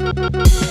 you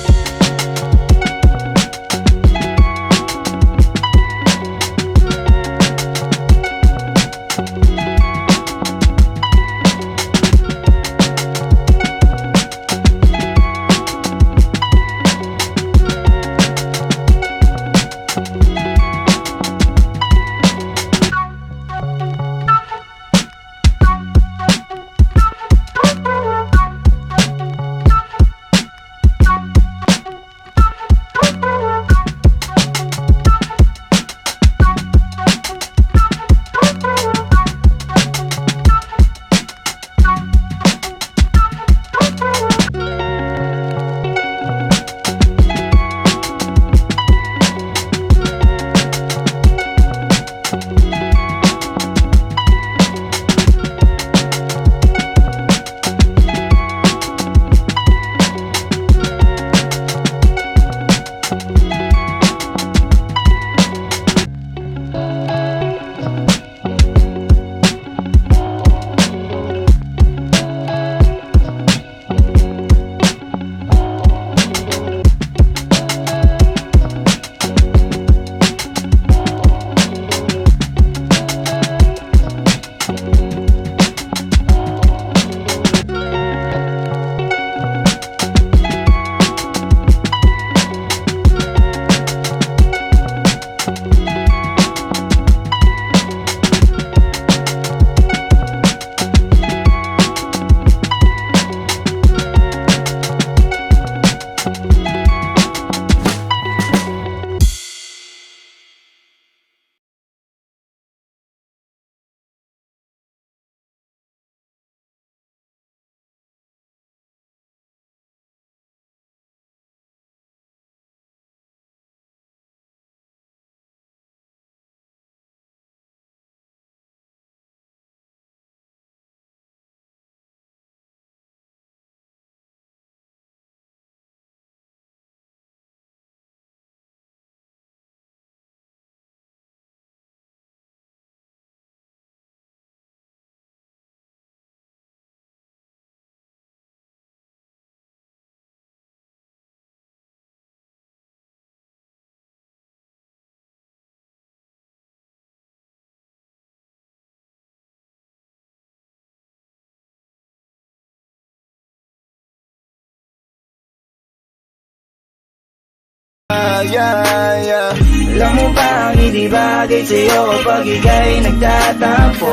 yeah, yeah. Alam mo ba ang hindi bagay sa'yo Pag ika'y nagtatampo?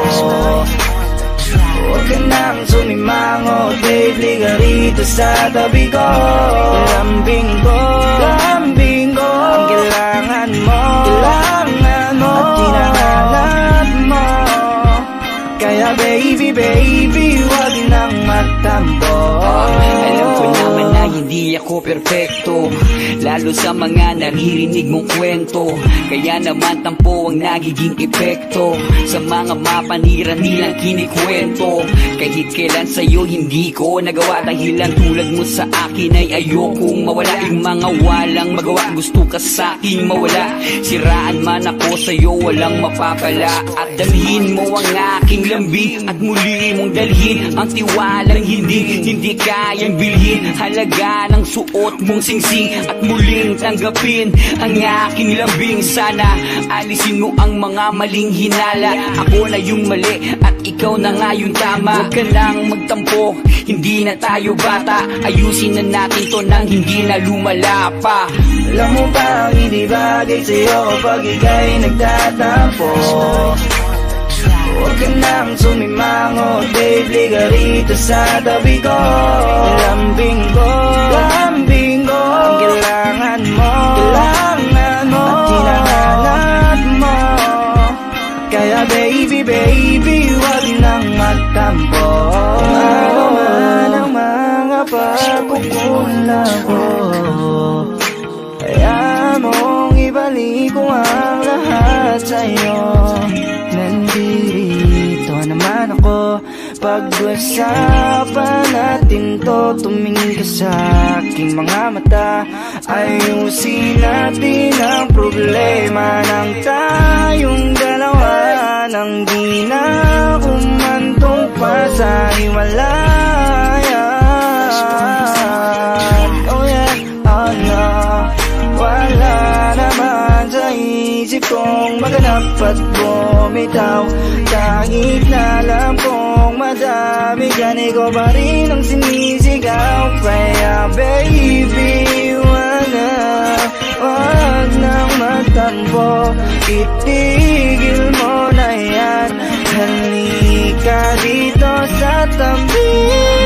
Huwag ka nang sumimango Babe, liga rito sa tabi ko. Lambing ko Lambing ko. Ang kailangan mo Kailangan mo. At hinahanap mo. Kaya baby, baby Huwag nang magtampo hindi ako perpekto Lalo sa mga naririnig mong kwento. Kaya naman tampo ang nagiging epekto Sa mga mapanira nilang kinikwento. Kahit kailan sa'yo hindi ko nagawa Dahilan tulad mo sa akin ay ayokong mawala. Yung mga walang magawa gusto ka sa akin mawala. Siraan man ako sa'yo walang mapapala. At dalhin mo ang aking lambing At muli mong dalhin ang tiwalang hindi. Hindi kayang bilhin Halaga ng suot mong singsing At muling tanggapin ang aking lambing Sana alisin mo ang mga maling hinala. Ako na yung mali at ikaw na nga yung tama. Huwag ka nang magtampo, hindi na tayo bata. Ayusin na natin to nang hindi na lumala pa. Alam mo ba ang hindi bagay sa'yo Pag ika'y nagtatampo? Huwag ka nang sumimango Babe, liga rito sa tabi ko. Lambing ko Lambing ko Ang kailangan mo Kailangan mo At hinahanap mo. Kaya baby, baby Huwag nang magtampo. Man ang mga pagkukulang ko. Kaya mong ibalik ko ang lahat sa'yo Pag-usapan natin to. Tumingin ka sa aking mga mata. Ayusin natin ang problema Nang tayong dalawa. Nang di na kumantong pa sa hiwalayan Oh yeah, oh yeah. Sa isip kong maganap at bumitaw. Kahit na alam kong madami Gani Ganito pa rin ang sinisigaw. Kaya baby, wanna Huwag nang magtampo Itigil mo na yan. Halika dito sa tabi.